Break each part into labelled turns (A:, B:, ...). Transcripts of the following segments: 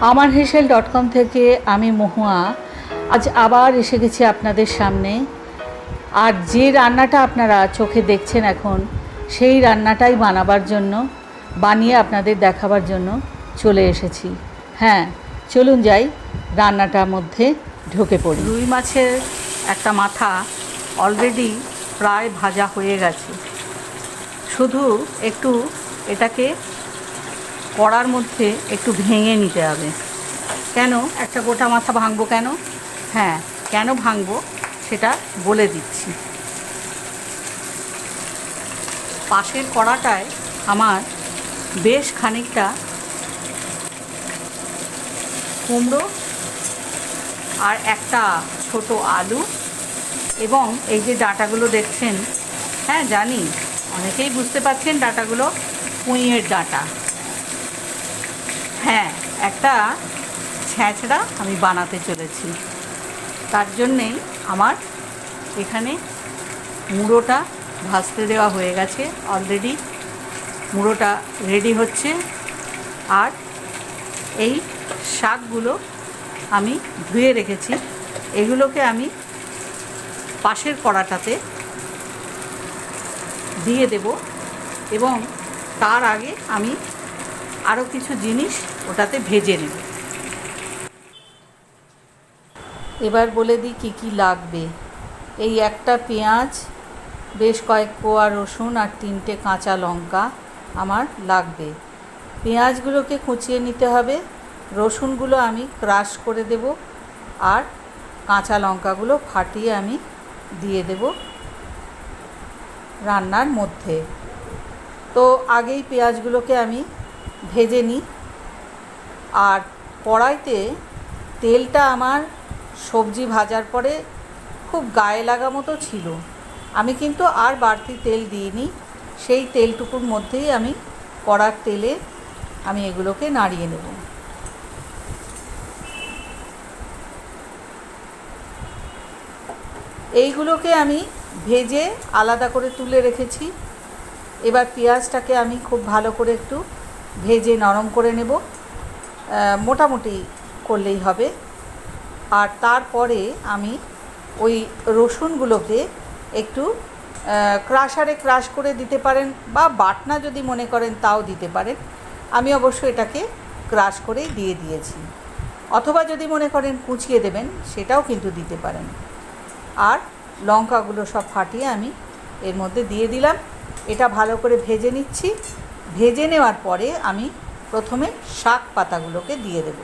A: আমার হেসেল dot com থেকে আমি মহুয়া। আজ আবার এসে গেছি আপনাদের সামনে। আর যে রান্নাটা আপনারা চোখে দেখছেন এখন, সেই রান্নাটাই বানাবার জন্য, বানিয়ে আপনাদের দেখাবার জন্য চলে এসেছি। হ্যাঁ চলুন যাই, রান্নাটার মধ্যে ঢুকে পড়ি। রুই মাছের একটা মাথা অলরেডি প্রায় ভাজা হয়ে গেছে। শুধু একটু এটাকে কড়ার মধ্যে একটু ভেঙে নিতে হবে। কেন? একটা গোটা মাথা ভাঙবো কেন? হ্যাঁ কেন ভাঙবো সেটা বলে দিচ্ছি। পাশের কড়াটায় আমার বেশ খানিকটা কুমড়ো আর একটা ছোট আলু এবং এই যে ডাঁটাগুলো দেখছেন হ্যাঁ জানি, অনেকেই বুঝতে পারছেন ডাঁটাগুলো পুঁইয়ের ডাঁটা। হ্যাঁ একটা ছ্যাঁচড়া আমি বানাতে চলেছি। তার জন্যেই আমার এখানে মুড়োটা ভাজতে দেওয়া হয়ে গেছে। অলরেডি মুড়োটা রেডি হচ্ছে। আর এই শাকগুলো আমি ধুয়ে রেখেছি। এগুলোকে আমি পাশের কড়াটাতে দিয়ে দেব এবং তার আগে আমি আরও কিছু জিনিস ওটাতে ভেজে নেব। এবার বলে দিই কী কী লাগবে। এই একটা পেঁয়াজ, বেশ কয়েক কোয়া রসুন আর তিনটে কাঁচা লঙ্কা আমার লাগবে। পেঁয়াজগুলোকে কুচিয়ে নিতে হবে। রসুনগুলো আমি ক্রাশ করে দেব আর কাঁচা লঙ্কাগুলো ফাটিয়ে আমি দিয়ে দেব রান্নার মধ্যে। তো আগেই পেঁয়াজগুলোকে আমি ভেজে নিই। আর কড়াইতে তেলটা আমার সবজি ভাজার পরে খুব গায়ে লাগা মতো ছিল। আমি কিন্তু আর বাড়তি তেল দিইনি। সেই তেলটুকুর মধ্যেই আমি কড়ার তেলে আমি এগুলোকে নাড়িয়ে নেব। এইগুলোকে আমি ভেজে আলাদা করে তুলে রেখেছি। এবার পেঁয়াজটাকে আমি খুব ভালো করে একটু ভেজে নরম করে নেব। মোটামুটি করলেই হবে। আর তারপরে আমি ওই রসুনগুলোকে একটু ক্রাশারে ক্রাশ করে দিতে পারেন বা বাটনা যদি মনে করেন তাও দিতে পারেন। আমি অবশ্য এটাকে ক্রাশ করেই দিয়ে দিয়েছি। অথবা যদি মনে করেন কুচিয়ে দেবেন, সেটাও কিন্তু দিতে পারেন। আর লঙ্কাগুলো সব ফাটিয়ে আমি এর মধ্যে দিয়ে দিলাম। এটা ভালো করে ভেজে নিচ্ছি। ভেজে নেওয়ার পরে আমি প্রথমে শাক পাতাগুলোকে দিয়ে দেব।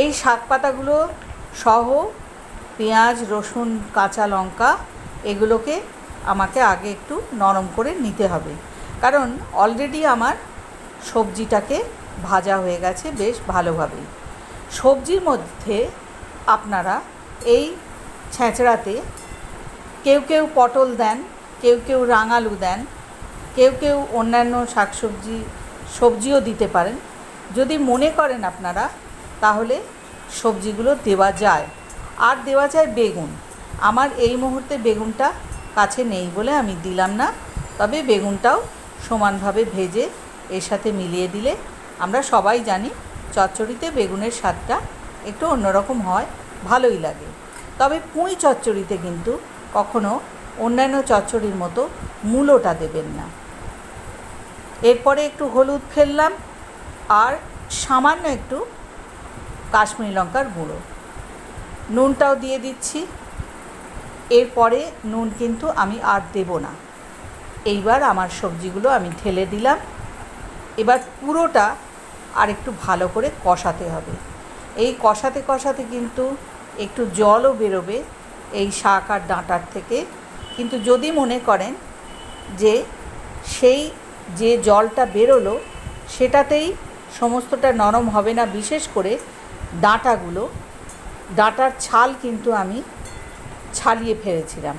A: এই শাক পাতাগুলো সহ পেঁয়াজ, রসুন, কাঁচা লঙ্কা এগুলোকে আমাকে আগে একটু নরম করে নিতে হবে। কারণ অলরেডি আমার সবজিটাকে ভাজা হয়ে গেছে বেশ ভালোভাবেই। সবজির মধ্যে আপনারা এই ছেঁচড়াতে কেউ কেউ পটল দেন, কেউ কেউ রাঙালু দেন কেউ কেউ অন্যান্য শাকসবজি, সবজিও দিতে পারেন। যদি মনে করেন আপনারা, তাহলে সবজিগুলো দেওয়া যায়। আর দেওয়া যায় বেগুন। আমার এই মুহূর্তে বেগুনটা কাছে নেই বলে আমি দিলাম না, তবে বেগুনটাও সমানভাবে ভেজে এর সাথে মিলিয়ে দিলে আমরা সবাই জানি চচ্চড়িতে বেগুনের স্বাদটা একটু অন্যরকম হয়, ভালোই লাগে। তবে পুঁই চচ্চড়িতে কিন্তু কখনো অন্যান্য চচ্চড়ির মতো মূলোটা দেবেন না। এরপরে একটু হলুদ ফেললাম আর সামান্য একটু কাশ্মীরি লঙ্কার গুঁড়ো। নুনটাও দিয়ে দিচ্ছি। এরপরে নুন কিন্তু আমি আর দেব না। এইবার আমার সবজিগুলো আমি ঢেলে দিলাম। এবার পুরোটা আর একটু ভালো করে কষাতে হবে। এই কষাতে কষাতে কিন্তু একটু জলও বেরোবে এই শাক আর ডাঁটার থেকে। কিন্তু যদি মনে করেন যে সেই যে জলটা বেরোলো, সেটাতেই সমস্তটা নরম হবে না, বিশেষ করে ডাঁটাগুলো। ডাঁটার ছাল কিন্তু আমি ছাড়িয়ে ফেলেছিলাম।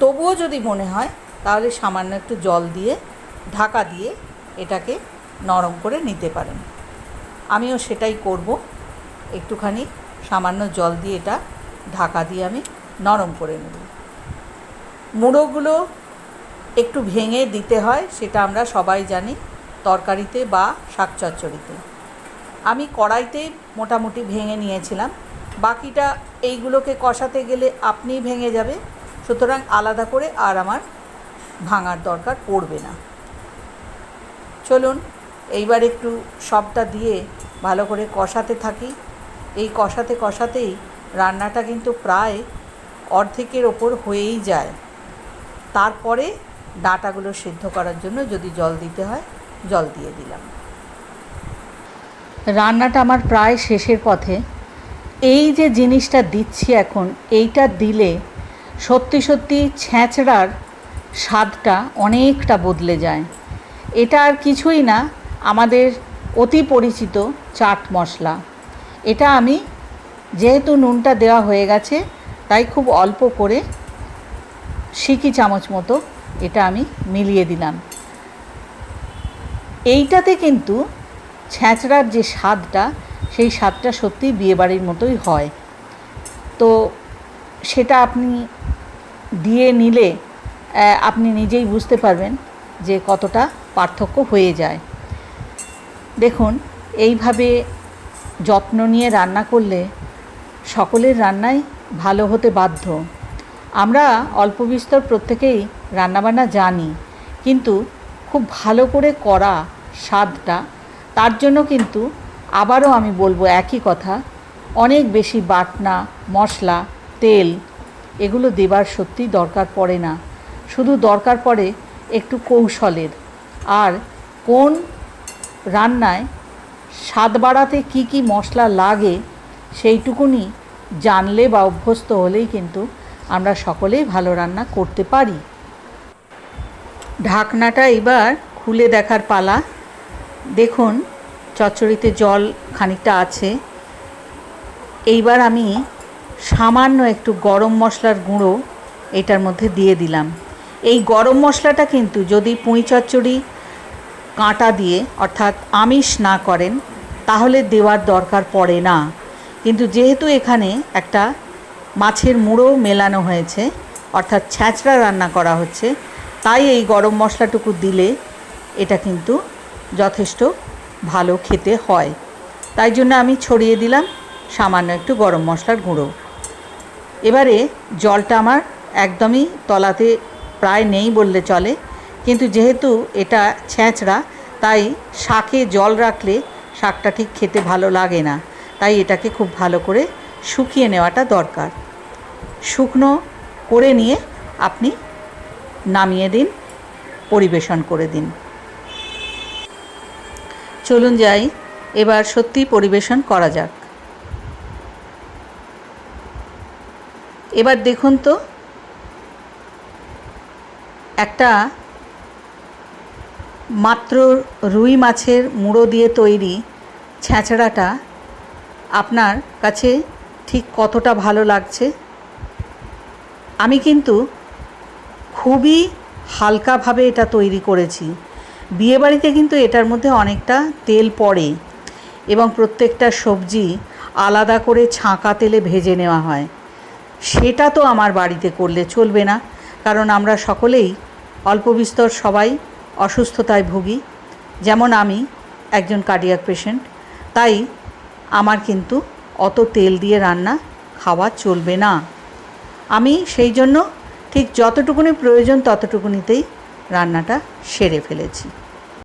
A: তবুও যদি মনে হয়, তাহলে সামান্য একটু জল দিয়ে, ঢাকা দিয়ে এটাকে নরম করে নিতে পারেন। আমিও সেটাই করব। একটুখানি সামান্য জল দিয়ে এটা ঢাকা দিয়ে আমি নরম করে নেব। মুড়োগুলো একটু ভেঙে দিতে হয়, সেটা আমরা সবাই জানি, তরকারিতে বা শাক চচ্চড়িতে। আমি কড়াইতেই মোটামুটি ভেঙে নিয়েছিলাম। বাকিটা এইগুলোকে কষাতে গেলে আপনিই ভেঙে যাবে। সুতরাং আলাদা করে আর আমার ভাঙার দরকার পড়বে না। চলুন, এইবার একটু সবটা দিয়ে ভালো করে কষাতে থাকি। এই কষাতে কষাতেই রান্নাটা কিন্তু প্রায় অর্ধেকের ওপর হয়েই যায়। তারপরে ডাঁটাগুলো সিদ্ধ করার জন্য যদি জল দিতে হয়, জল দিয়ে দিলাম। রান্নাটা আমার প্রায় শেষের পথে। এই যে জিনিসটা দিচ্ছি এখন, এইটা দিলে সত্যি সত্যি ছ্যাঁচড়ার স্বাদটা অনেকটা বদলে যায়। এটা আর কিছুই না, আমাদের অতি পরিচিত চাট মশলা। এটা আমি যেহেতু নুনটা দেওয়া হয়ে গেছে, তাই খুব অল্প করে সিকি চামচ মতো এটা আমি মিলিয়ে দিলাম। এইটাতে কিন্তু ছ্যাঁচড়ার যে স্বাদটা, সেই স্বাদটা সত্যি বিয়েবাড়ির মতোই হয়। তো সেটা আপনি দিয়ে নিলে আপনি নিজেই বুঝতে পারবেন যে কতটা পার্থক্য হয়ে যায়। দেখুন, এইভাবে যত্ন নিয়ে রান্না করলে সকলের রান্নাই ভালো হতে বাধ্য। আমরা অল্প বিস্তর প্রত্যেকেই রান্নাবান্না জানি, কিন্তু খুব ভালো করে করা স্বাদটা, তার জন্য কিন্তু আবারও আমি বলব একই কথা, অনেক বেশি বাটনা, মশলা, তেল, এগুলো দেবার সত্যি দরকার পড়ে না। শুধু দরকার পড়ে একটু কৌশলের। আর কোন রান্নায় স্বাদ বাড়াতে কী কী মশলা লাগে সেইটুকুনি জানলে বা অভ্যস্ত হলেই কিন্তু আমরা সকলেই ভালো রান্না করতে পারি। ঢাকনাটা এবার খুলে দেখার পালা। দেখুন, চচ্চড়িতে জল খানিকটা আছে। এইবার আমি সামান্য একটু গরম মশলার গুঁড়ো এটার মধ্যে দিয়ে দিলাম। এই গরম মশলাটা কিন্তু যদি পুঁই চচ্চড়ি, কাঁটা দিয়ে অর্থাৎ আমিষ না করেন, তাহলে দেওয়ার দরকার পড়ে না। কিন্তু যেহেতু এখানে একটা মাছের মুড়ো মেলানো হয়েছে, অর্থাৎ ছ্যাঁচড়া রান্না করা হচ্ছে। তাই এই গরম মশলাটুকু দিলে এটা কিন্তু যথেষ্ট ভালো খেতে হয়। তাই জন্য আমি ছড়িয়ে দিলাম সামান্য একটু গরম মশলার গুঁড়ো। এবারে জলটা আমার একদমই তলাতে প্রায় নেই বললে চলে, কিন্তু যেহেতু এটা ছ্যাঁচড়া তাই শাকে জল রাখলে শাকটা ঠিক খেতে ভালো লাগে না। তাই এটাকে খুব ভালো করে শুকিয়ে নেওয়াটা দরকার। শুকনো করে নিয়ে আপনি নামিয়ে দিন, পরিবেশন করে দিন। চলুন যাই, এবার সত্যি পরিবেশন করা যাক। এবার দেখুন তো, একটা মাত্র রুই মাছের মুড়ো দিয়ে তৈরি ছ্যাঁচড়াটা আপনার কাছে ঠিক কতটা ভালো লাগছে। আমি কিন্তু খুবই হালকাভাবে এটা তৈরি করেছি। বিয়েবাড়িতে কিন্তু এটার মধ্যে অনেকটা তেল পড়ে এবং প্রত্যেকটা সবজি আলাদা করে ছাঁকা তেলে ভেজে নেওয়া হয়। সেটা তো আমার বাড়িতে করলে চলবে না, কারণ আমরা সকলেই অল্প বিস্তর সবাই অসুস্থতায় ভুগি। যেমন আমি, একজন কার্ডিয়াক পেশেন্ট তাই আমার কিন্তু অত তেল দিয়ে রান্না খাওয়া চলবে না। আমি সেই জন্য ঠিক যতটুকুনি প্রয়োজন ততটুকুনিতেই রান্নাটা সেরে ফেলেছি।